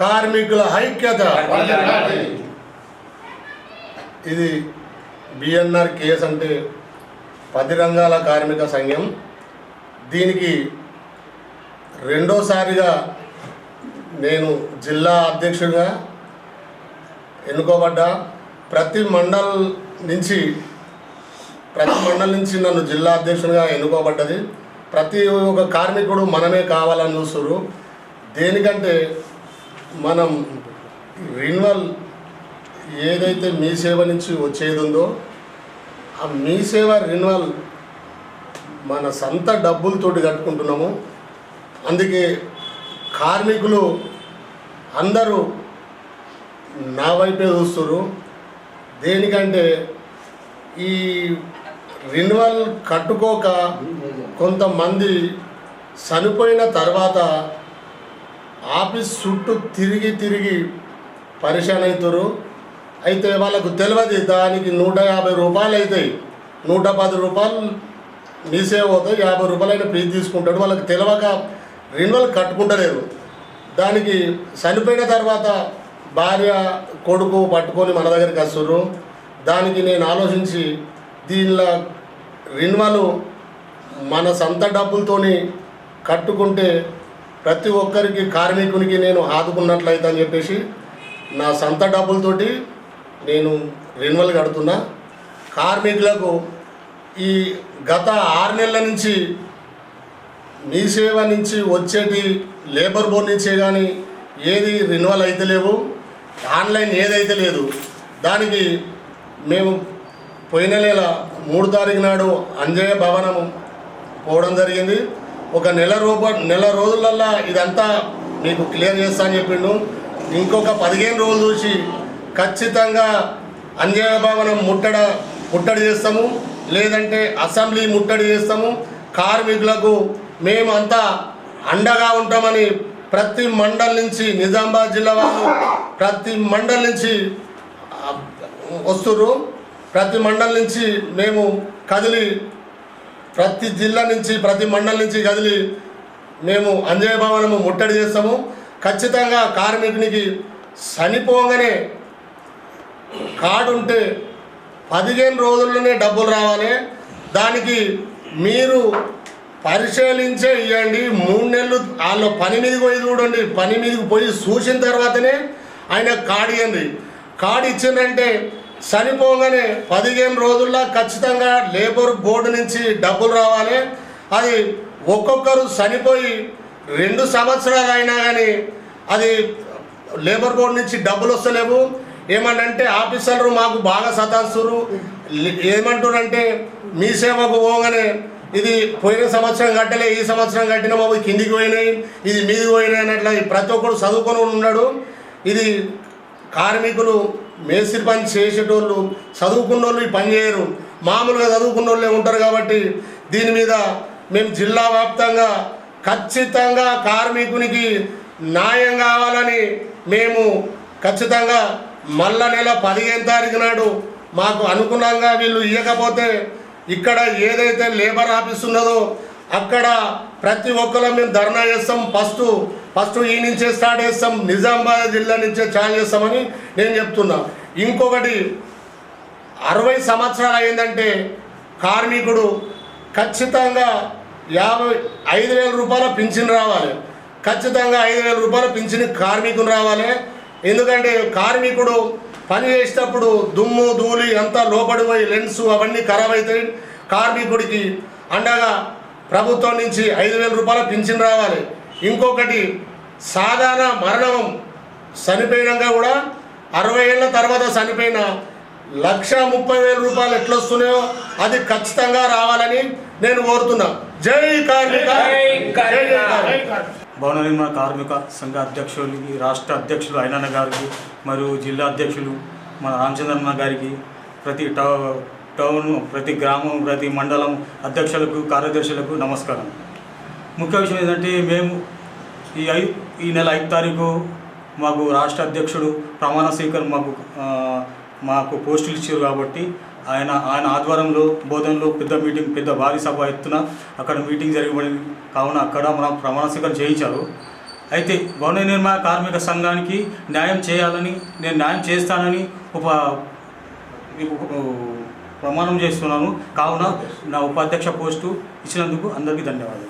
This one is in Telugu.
కార్మికుల ఐక్యత. ఇది బిఎన్ఆర్ కేఎస్ అంటే పది రంగాల కార్మిక సంఘం. దీనికి రెండోసారిగా నేను జిల్లా అధ్యక్షుడిగా ఎన్నుకోబడ్డా. ప్రతి మండల్ నుంచి ప్రతి మండల్ నుంచి నన్ను జిల్లా అధ్యక్షుడిగా ఎన్నుకోబడ్డది. ప్రతి ఒక్క కార్మికుడు మనమే కావాలని చూస్తున్నారు దేనికంటే మనం రిన్వల్ ఏదైతే మీ సేవ నుంచి వచ్చేది ఉందో ఆ మీ సేవ రిన్వల్ మన సొంత డబ్బులతోటి కట్టుకుంటున్నాము. అందుకే కార్మికులు అందరూ నా వైపే చూస్తున్నారు దేనికంటే ఈ రిన్వల్ కట్టుకోక కొంతమంది చనిపోయిన తర్వాత ఆఫీస్ చుట్టూ తిరిగి తిరిగి పరిశాన్ అవుతారు. అయితే వాళ్ళకు తెలియదు దానికి నూట యాభై రూపాయలు అవుతాయి నూట పది రూపాయలు మీసేవ అవుతాయి యాభై రూపాయలైన ఫీజు తీసుకుంటాడు. వాళ్ళకి తెలియక రెన్యువల్ కట్టుకుంటలేరు. దానికి చనిపోయిన తర్వాత భార్య కొడుకు పట్టుకొని మన దగ్గరికి వస్తారు. దానికి నేను ఆలోచించి దీనిలో రెన్యువల్ మన సొంత డబ్బులతోని కట్టుకుంటే ప్రతి ఒక్కరికి కార్మికునికి నేను ఆదుకున్నట్లయితే అని చెప్పేసి నా సొంత డబ్బులతోటి నేను రెన్యువల్ కడుతున్నా. కార్మికులకు ఈ గత ఆరు నెలల నుంచి మీ సేవ నుంచి వచ్చేటి లేబర్ బోర్డ్ నుంచే కానీ ఏది రెన్యువల్ అయితే లేవు. ఆన్లైన్ ఏదైతే లేదు. దానికి మేము పోయిన నెల మూడు తారీఖు నాడు అంజయ్య భవనం పోవడం జరిగింది. ఒక నెల రూప నెల రోజులల్లా ఇదంతా మీకు క్లియర్ చేస్తా అని చెప్పిండు. ఇంకొక పదిహేను రోజులు చూసి ఖచ్చితంగా అంజయ్య భవనం ముట్టడ ముట్టడి చేస్తాము. లేదంటే అసెంబ్లీ ముట్టడి చేస్తాము. కార్మికులకు మేమంతా అండగా ఉంటామని ప్రతి మండల్ నుంచి నిజామాబాద్ జిల్లా వాళ్ళు ప్రతి మండల్ నుంచి ఆ, వస్తుర్రు. ప్రతి మండల్ నుంచి మేము కదిలి ప్రతి జిల్లా నుంచి ప్రతి మండలం నుంచి కదిలి మేము అంజయ భవనము ముట్టడి చేస్తాము. ఖచ్చితంగా కార్మికునికి చనిపోగానే కార్డు ఉంటే పదిహేను రోజుల్లోనే డబ్బులు రావాలి. దానికి మీరు పరిశీలించే ఇవ్వండి మూడు నెలలు వాళ్ళ పని మీదకి పోయి చూడండి. పని మీదకి పోయి చూసిన తర్వాతనే ఆయన కార్డు ఇవ్వండి కార్డు ఇచ్చిందంటే చనిపోగానే పదిహేను రోజుల్లో ఖచ్చితంగా లేబర్ బోర్డు నుంచి డబ్బులు రావాలి. అది ఒక్కొక్కరు చనిపోయి రెండు సంవత్సరాలు అయినా కానీ అది లేబర్ బోర్డు నుంచి డబ్బులు వస్తలేవు. ఏమనంటే ఆఫీసర్లు మాకు బాగా సతాస్తురు ఏమంటారంటే మీ సేవకు పోగానే ఇది పోయిన సంవత్సరం కట్టలే ఈ సంవత్సరం కట్టిన బాబు కిందికి పోయినాయి ఇది మీదికి పోయినాయి అన్నట్ల ప్రతి ఒక్కరు చదువుకొని ఉన్నాడు. ఇది కార్మికులు మేస్త్రి పని చేసేటోళ్ళు చదువుకున్న వాళ్ళు ఈ పని చేయరు. మామూలుగా చదువుకున్న వాళ్ళే ఉంటారు కాబట్టి దీని మీద మేము జిల్లా వ్యాప్తంగా ఖచ్చితంగా కార్మికునికి న్యాయం కావాలని మేము ఖచ్చితంగా మళ్ళా నెల పదిహేను తారీఖు నాడు మాకు అనుగుణంగా వీళ్ళు ఇవ్వకపోతే ఇక్కడ ఏదైతే లేబర్ ఆఫీస్ ఉన్నదో అక్కడ ప్రతి ఒక్కరు మేము ధర్నా చేస్తాం. ఫస్ట్ ఫస్ట్ ఈ నుంచే స్టార్ట్ చేస్తాం. నిజామాబాద్ జిల్లా నుంచే ఛాలెంజ్ చేస్తామని నేను చెప్తున్నా. ఇంకొకటి అరవై సంవత్సరాలు అయిందంటే కార్మికుడు ఖచ్చితంగా యాభై ఐదు వేల రూపాయల పింఛన్ రావాలి. ఖచ్చితంగా ఐదు వేల రూపాయల పింఛన్ కార్మికుని రావాలి. ఎందుకంటే కార్మికుడు పని చేసేటప్పుడు దుమ్ము ధూళి అంతా లోపడి పోయి లెన్స్ అవన్నీ ఖరాబ్ అవుతాయి. కార్మికుడికి అండగా ప్రభుత్వం నుంచి ఐదు వేల రూపాయల పింఛన్ రావాలి. ఇంకొకటి సాధారణ మరణం చనిపోయినాక కూడా అరవై ఏళ్ళ తర్వాత చనిపోయిన లక్ష ముప్పై వేల రూపాయలు ఎట్లా వస్తున్నాయో అది ఖచ్చితంగా రావాలని నేను కోరుతున్నా. జై కార్మిక. జై జై కార్మిక. భవన నిర్మాణ కార్మిక సంఘ అధ్యక్షులకి రాష్ట్ర అధ్యక్షులు అయినన్న గారికి మరియు జిల్లా అధ్యక్షులు మన రామచంద్రన్న గారికి ప్రతి టౌ- టౌన్ ప్రతి గ్రామం ప్రతి మండలం అధ్యక్షులకు కార్యదర్శులకు నమస్కారం. ముఖ్య విషయం ఏంటంటే మేము ఈ ఐ ఈ నెల ఐదు తారీఖు మాకు రాష్ట్ర అధ్యక్షుడు ప్రమాణ స్వీకారం మాకు మాకు పోస్టులు ఇచ్చారు కాబట్టి ఆయన ఆయన ఆధ్వర్యంలో బోధనలో పెద్ద మీటింగ్ పెద్ద భారీ సభ ఎత్తున అక్కడ మీటింగ్ జరగబడింది కావున అక్కడ మనం ప్రమాణ స్వీకారం చేయించారు. అయితే భవన నిర్మాణ కార్మిక సంఘానికి న్యాయం చేయాలని నేను న్యాయం చేస్తానని ఉప ప్రమాణం చేస్తున్నాను. కావున నా ఉపాధ్యక్ష పోస్టు ఇచ్చినందుకు అందరికీ ధన్యవాదాలు.